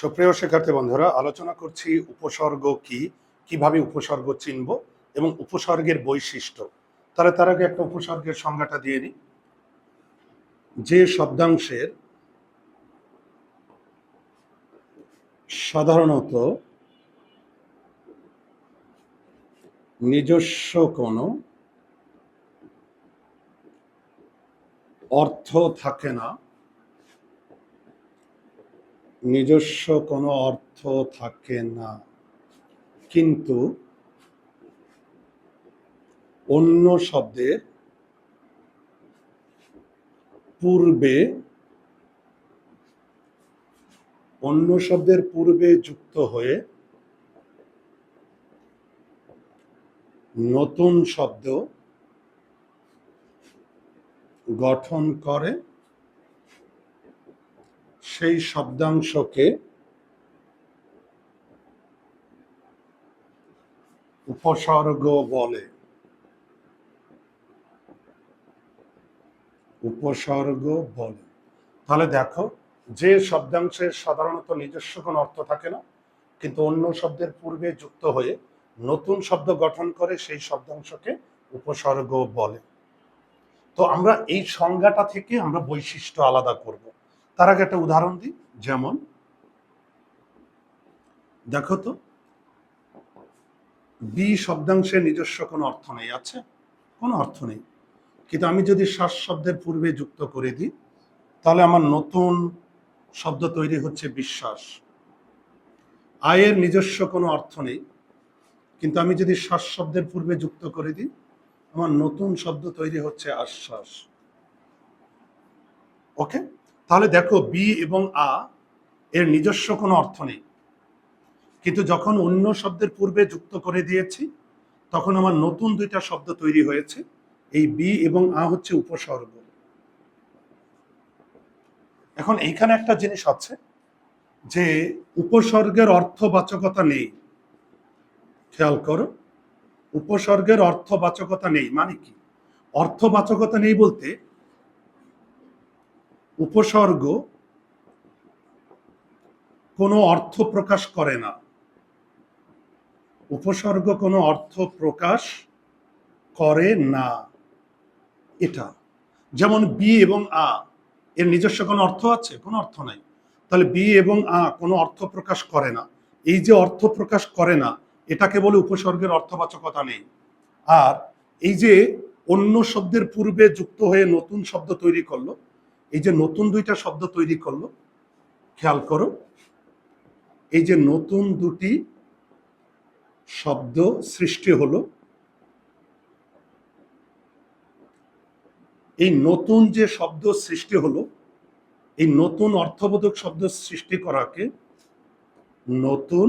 সুপ্রিয় শিক্ষার্থী বন্ধুরা, আলোচনা করছি উপসর্গ কি? কীভাবে উপসর্গ চিনব এবং উপসর্গের বৈশিষ্ট্য? তাহলে তার আগে একটা উপসর্গের সংজ্ঞাটা দিয়ে নিই। যে শব্দাংশের সাধারণত নিজস্ব কোনো অর্থ থাকে না নিজস্ব কোনো অর্থ থাকে না। কিন্তু অন্য শব্দের পূর্বে, অন্য শব্দের পূর্বে যুক্ত হয়ে নতুন শব্দ গঠন করে সেই শব্দাংশকে উপসর্গ বলে। উপসর্গ বলে। তাহলে দেখো, যে শব্দাংশের সাধারণত নিজস্ব কোনো অর্থ থাকে না, কিন্তু অন্য শব্দের পূর্বে যুক্ত হয়ে নতুন শব্দ গঠন করে সেই শব্দাংশকে উপসর্গ বলে। তো আমরা এই সংজ্ঞাটা থেকে আমরা বৈশিষ্ট্য আলাদা করব। তার আগে একটা উদাহরণ দিই, যেমন, দেখো তো বি শব্দাংশের নিজস্ব কোনো অর্থ নেই, আছে? কোনো অর্থ নেই। কিন্তু আমি যদি শ্বাস শব্দের পূর্বে যুক্ত করে দিই, তাহলে আমার নতুন শব্দ তৈরি হচ্ছে বিশ্বাস। আয়ের নিজস্ব কোনো অর্থ নেই, কিন্তু আমি যদি শ্বাস শব্দের পূর্বে যুক্ত করে দিই, আমার নতুন শব্দ তৈরি হচ্ছে আশ্বাস। ওকে তাহলে দেখো বি এবং আ এর নিজস্ব কোনো অর্থ নেই। কিন্তু যখন অন্য শব্দের পূর্বে যুক্ত করে দিয়েছি, তখন আমার নতুন দুইটা শব্দ তৈরি হয়েছে। এই বি এবং আ হচ্ছে উপসর্গ। এখন এইখানে একটা জিনিস আছে যে উপসর্গের অর্থবাচকতা নেই। খেয়াল করো, উপসর্গের অর্থবাচকতা নেই মানে কি? অর্থবাচকতা নেই বলতে উপসর্গ কোনো অর্থ প্রকাশ করে না। উপসর্গ কোনো অর্থ প্রকাশ করে না। এটা। যেমন বি এবং আ, এর নিজস্ব কোনো অর্থ আছে? কোনো অর্থ নাই। তাহলে বি এবং আ কোনো অর্থ প্রকাশ করে না। এই যে অর্থ প্রকাশ করে না, এটাকে বলে উপসর্গের অর্থবাচকতা নেই। আর এই যে অন্য শব্দের পূর্বে যুক্ত হয়ে নতুন শব্দ তৈরি করল এই যে নতুন দুইটা শব্দ তৈরি করল, খেয়াল করো। এই যে নতুন দুটি শব্দ সৃষ্টি হলো, এই নতুন যে শব্দ সৃষ্টি হলো, এই নতুন অর্থবোধক শব্দ সৃষ্টি করাকে নতুন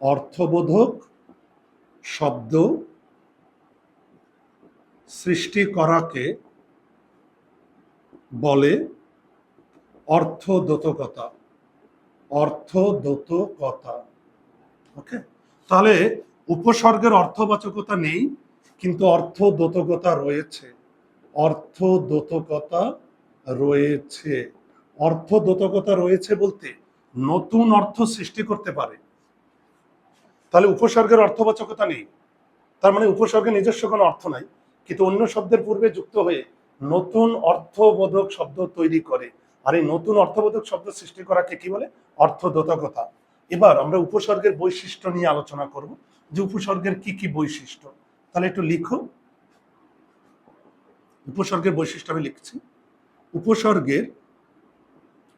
অর্থবোধক শব্দ সৃষ্টি করাকে বলে অর্থদোতকতা অর্থদোতকতা। ওকে? তাহলে উপসর্গের অর্থবাচকতা নেই, কিন্তু অর্থদোতকতা রয়েছে। অর্থদোতকতা রয়েছে। অর্থদোতকতা রয়েছে বলতে নতুন অর্থ সৃষ্টি করতে পারে। তাহলে উপসর্গের অর্থবাচকতা নেই। তার মানে উপসর্গের নিজস্ব কোনো অর্থ নাই, কিন্তু অন্য শব্দের পূর্বে যুক্ত হয়ে নতুন অর্থবোধক শব্দ তৈরি করে। আর এই নতুন অর্থবোধক শব্দ সৃষ্টি করাকে কি বলে? অর্থদোতকতা। এবার আমরা উপসর্গের বৈশিষ্ট্য নিয়ে আলোচনা করব। যে উপসর্গের কি কি বৈশিষ্ট্য? তাহলে একটু লিখো। উপসর্গের বৈশিষ্ট্য আমি লিখছি। উপসর্গের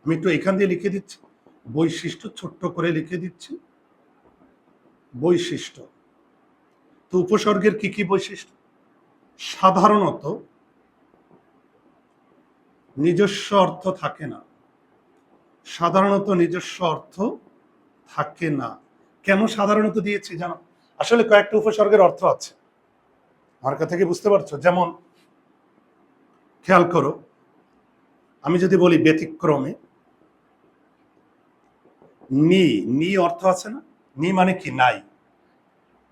আমি একটু এখান দিয়ে লিখে দিচ্ছি। বৈশিষ্ট্য ছোট্ট করে লিখে দিচ্ছি। বৈশিষ্ট্য। তো উপসর্গের কি কি বৈশিষ্ট্য? সাধারণত নিজস্ব অর্থ থাকে না। সাধারণত নিজস্ব অর্থ থাকে না। কেন সাধারণত দিয়েছি জানো? আসলে কয়েকটা উপসর্গের অর্থ আছে। আমার কথা কি বুঝতে পারছ? যেমন, খেয়াল করো, আমি যদি বলি ব্যতিক্রমে নি নি অর্থ আছে না? নি মানে কি? নাই।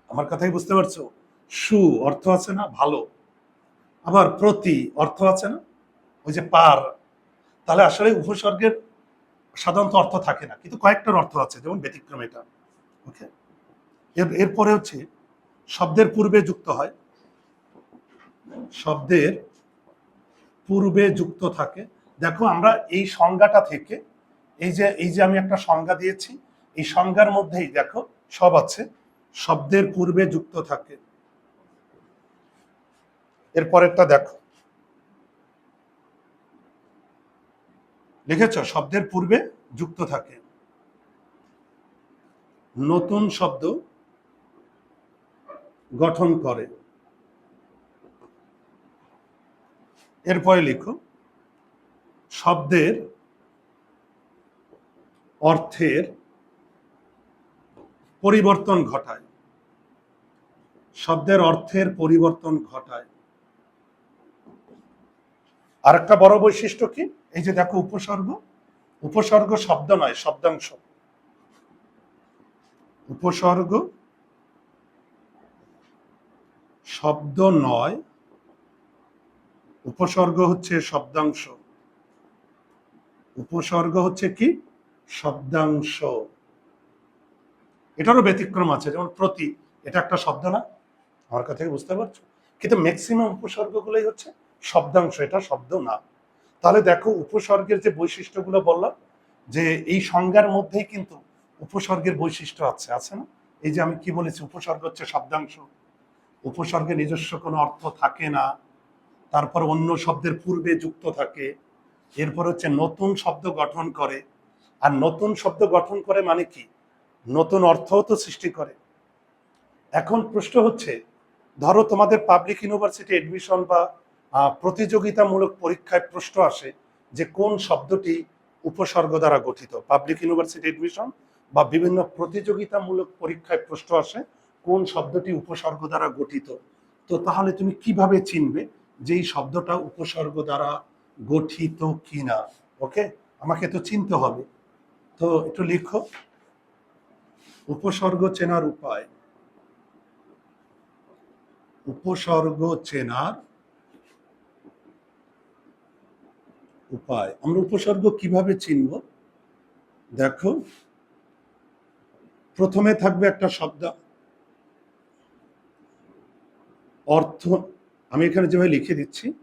আমার কথাই বুঝতে পারছ? সু অর্থ আছে না? ভালো। আবার প্রতি অর্থ আছে না? ওই যে পার, তাহলে আসলে উপসর্গের সাধারণত অর্থ থাকে না, কিন্তু কয়েকটার অর্থ আছে, যেমন ব্যতিক্রম এটা ওকে এর, এরপরে হচ্ছে শব্দের পূর্বে যুক্ত হয়, শব্দের পূর্বে যুক্ত থাকে। দেখো আমরা এই সংজ্ঞাটা থেকে, এই যে এই যে আমি একটা সংজ্ঞা দিয়েছি, এই সংজ্ঞার মধ্যেই দেখো সব আছে, শব্দের পূর্বে যুক্ত থাকে। এরপরেরটা দেখো। লিখেছ, শব্দের পূর্বে যুক্ত থাকে। নতুন শব্দ গঠন করে। এরপরে লিখো, শব্দের অর্থের পরিবর্তন ঘটায়। শব্দের অর্থের পরিবর্তন ঘটায়। আরেকটা বড় বৈশিষ্ট্য কি? এই যে দেখো উপসর্গ। উপসর্গ শব্দ নয়, শব্দাংশ। উপসর্গ শব্দ নয়, উপসর্গ হচ্ছে শব্দাংশ। উপসর্গ হচ্ছে কি? শব্দাংশ। এটারও ব্যতিক্রম আছে, যেমন প্রতি। এটা একটা শব্দ না? আমার কথা কি বুঝতে পারছ? কিন্তু ম্যাক্সিমাম উপসর্গগুলোই হচ্ছে শব্দাংশ, এটা শব্দ না। তাহলে দেখো উপসর্গের যে বৈশিষ্ট্যগুলো বললাম, যে এই সংজ্ঞার মধ্যেই কিন্তু উপসর্গের বৈশিষ্ট্য আছে আছে না? এই যে আমি কি বলেছি, উপসর্গ হচ্ছে শব্দাংশ। উপসর্গে নিজস্ব কোনো অর্থ থাকে না, তারপর অন্য শব্দের পূর্বে যুক্ত থাকে, এরপর হচ্ছে নতুন শব্দ গঠন করে। আর নতুন শব্দ গঠন করে মানে কি? নতুন অর্থও তো সৃষ্টি করে। এখন প্রশ্ন হচ্ছে, ধরো তোমাদের পাবলিক ইউনিভার্সিটি এডমিশন বা প্রতিযোগিতামূলক পরীক্ষায় প্রশ্ন আসে যে কোন শব্দটি উপসর্গ দ্বারা গঠিত? পাবলিক ইউনিভার্সিটি এডমিশন বা বিভিন্ন প্রতিযোগিতামূলক পরীক্ষায় প্রশ্ন আসে কোন শব্দটি উপসর্গ দ্বারা গঠিত? তো তাহলে তুমি কীভাবে চিনবে যে এই শব্দটা উপসর্গ দ্বারা গঠিত কিনা? ওকে আমাকে তো চিনতে হবে। তো একটু লিখো। উপসর্গ চেনার উপায়। উপসর্গ চেনার উপায়। আমরা উপসর্গ কীভাবে চিনব? দেখো, প্রথমে থাকবে একটা শব্দ। অর্থ, আমি এখানে যেভাবে লিখে দিচ্ছি,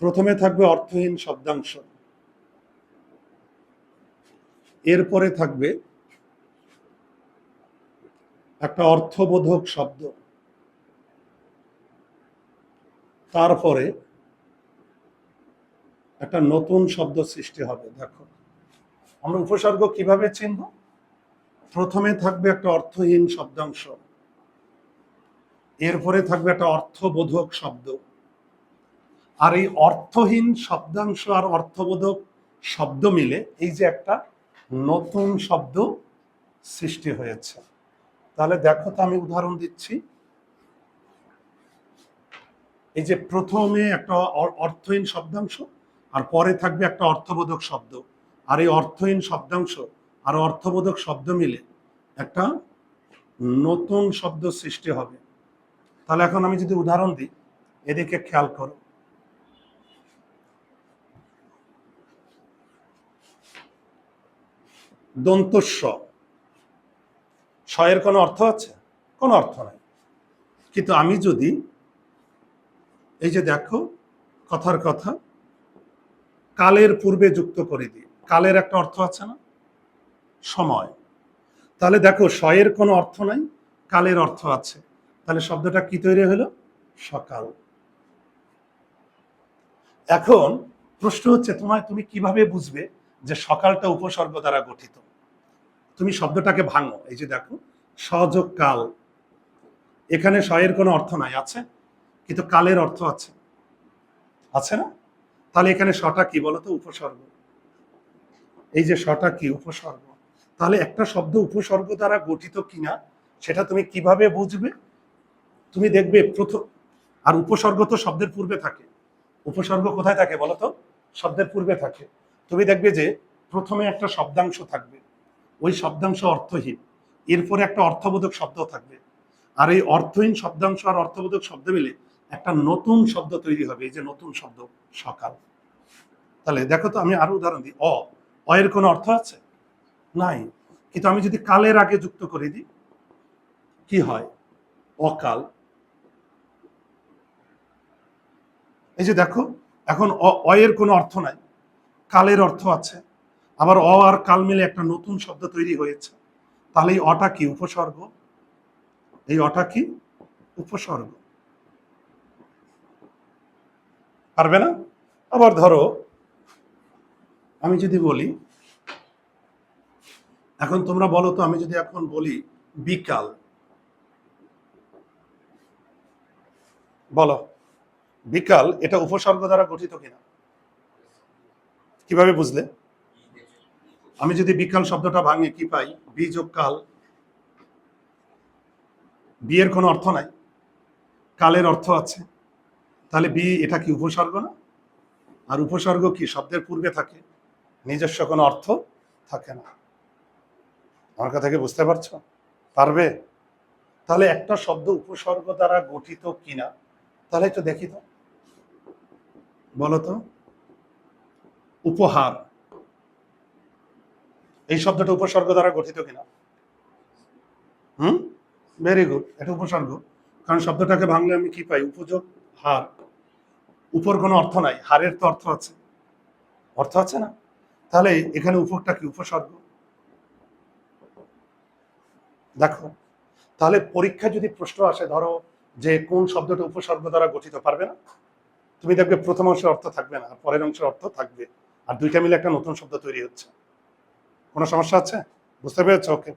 প্রথমে থাকবে অর্থহীন শব্দাংশ। এরপরে থাকবে একটা অর্থবোধক শব্দ। তারপরে একটা নতুন শব্দ সৃষ্টি হবে, দেখো। আমরা উপসর্গ কীভাবে চিনব? প্রথমে থাকবে একটা অর্থহীন শব্দাংশ। এরপরে থাকবে একটা অর্থবোধক শব্দ। আর এই অর্থহীন শব্দাংশ আর অর্থবোধক শব্দ মিলে এই যে একটা নতুন শব্দ সৃষ্টি হয়েছে। তাহলে দেখো তো আমি উদাহরণ দিচ্ছি। এই যে প্রথমে একটা অর্থহীন শব্দাংশ আর পরে থাকবে একটা অর্থবোধক শব্দ। আর এই অর্থহীন শব্দাংশ আর অর্থবোধক শব্দ মিলে একটা নতুন শব্দ সৃষ্টি হবে। তাহলে এখন আমি যদি উদাহরণ দিই, এদিকে খেয়াল করো। দন্তস্ব এর কোনো অর্থ আছে? কোনো অর্থ নাই। কিন্তু আমি যদি, এই যে দেখো, কথার কথা কালের পূর্বে যুক্ত করে দিই। কালের একটা অর্থ আছে না? সময়। তাহলে দেখো শয়ের কোনো অর্থ নাই, কালের অর্থ আছে। তাহলে শব্দটা কি তৈরি হলো? সকাল। এখন প্রশ্ন হচ্ছে, তোমায় তুমি কীভাবে বুঝবে যে সকালটা উপসর্গ দ্বারা গঠিত? তুমি শব্দটাকে ভাঙো। এই যে দেখো সযোগ কাল। এখানে শয়ের কোনো অর্থ নাই, আছে? কিন্তু কালের অর্থ আছে। আছে না? তাহলে এখানে শটা কি বলতো? উপসর্গ। এই যে শটা কি? উপসর্গ। তাহলে একটা শব্দ উপসর্গ দ্বারা গঠিত কিনা, সেটা তুমি কীভাবে বুঝবে? তুমি দেখবে প্রথম, আর উপসর্গ তো শব্দের পূর্বে থাকে। উপসর্গ কোথায় থাকে বলো তো শব্দের পূর্বে থাকে। তুমি দেখবে যে প্রথমে একটা শব্দাংশ থাকবে। ওই শব্দাংশ অর্থহীন। এরপরে একটা অর্থবোধক শব্দ থাকবে। আর এই অর্থহীন শব্দাংশ আর অর্থবোধক শব্দ মিলে একটা নতুন শব্দ তৈরি হবে, এই যে নতুন শব্দ, সকাল। তাহলে দেখো তো, আমি আরও উদাহরণ দিই। অ, অয়ের কোনো অর্থ আছে? নাই। কিন্তু আমি যদি কালের আগে যুক্ত করে দিই, কি হয়? অকাল। এই যে দেখো, এখন অ- অয়ের কোনো অর্থ নাই, কালের অর্থ আছে। আবার অ আর কাল মিলে একটা নতুন শব্দ তৈরি হয়েছে। তাহলে এই অটা কি উপসর্গ? এই অটা কি উপসর্গ? পারবে না? আবার ধরো, আমি যদি বলি, এখন তোমরা বলো তো, আমি যদি এখন বলি বিকাল, বলো, বিকাল এটা উপসর্গ দ্বারা গঠিত কিনা? কীভাবে বুঝলে? আমি যদি বিকাল শব্দটা ভাঙে, কি পাই? বীযোগ কাল। বিয়ের কোনো অর্থ নাই। কালের অর্থ আছে। তাহলে বি, এটা কি উপসর্গ না? আর উপসর্গ কি? শব্দের পূর্বে থাকে, নিজস্ব কোনো অর্থ থাকে না। আমার কথা কি বুঝতে পারছ? পারবে? তাহলে একটা শব্দ উপসর্গ দ্বারা গঠিত কিনা, তাহলে একটু দেখি তো। বলো তো উপহার। এই শব্দটা উপসর্গ দ্বারা গঠিত কিনা? হুম? ভেরি গুড এটা উপসর্গ। কারণ শব্দটাকে ভাঙলে আমি কি পাই? উপযোগ হার, উপর কোনো অর্থ নাই, হারের তো অর্থ আছে। অর্থ আছে না? তাহলে এখানে উপরটা কি? উপসর্গ? দেখো, তাহলে পরীক্ষা যদি প্রশ্ন আসে, ধরো যে কোন শব্দটা উপসর্গ দ্বারা গঠিত, পারবে না? তুমি দেখবে প্রথম অংশের অর্থ থাকবে না, আর পরের অংশের অর্থ থাকবে। আর দুইটা মিলে একটা নতুন শব্দ তৈরি হচ্ছে। কোনো সমস্যা আছে? বুঝতে পেরেছ? ওকে।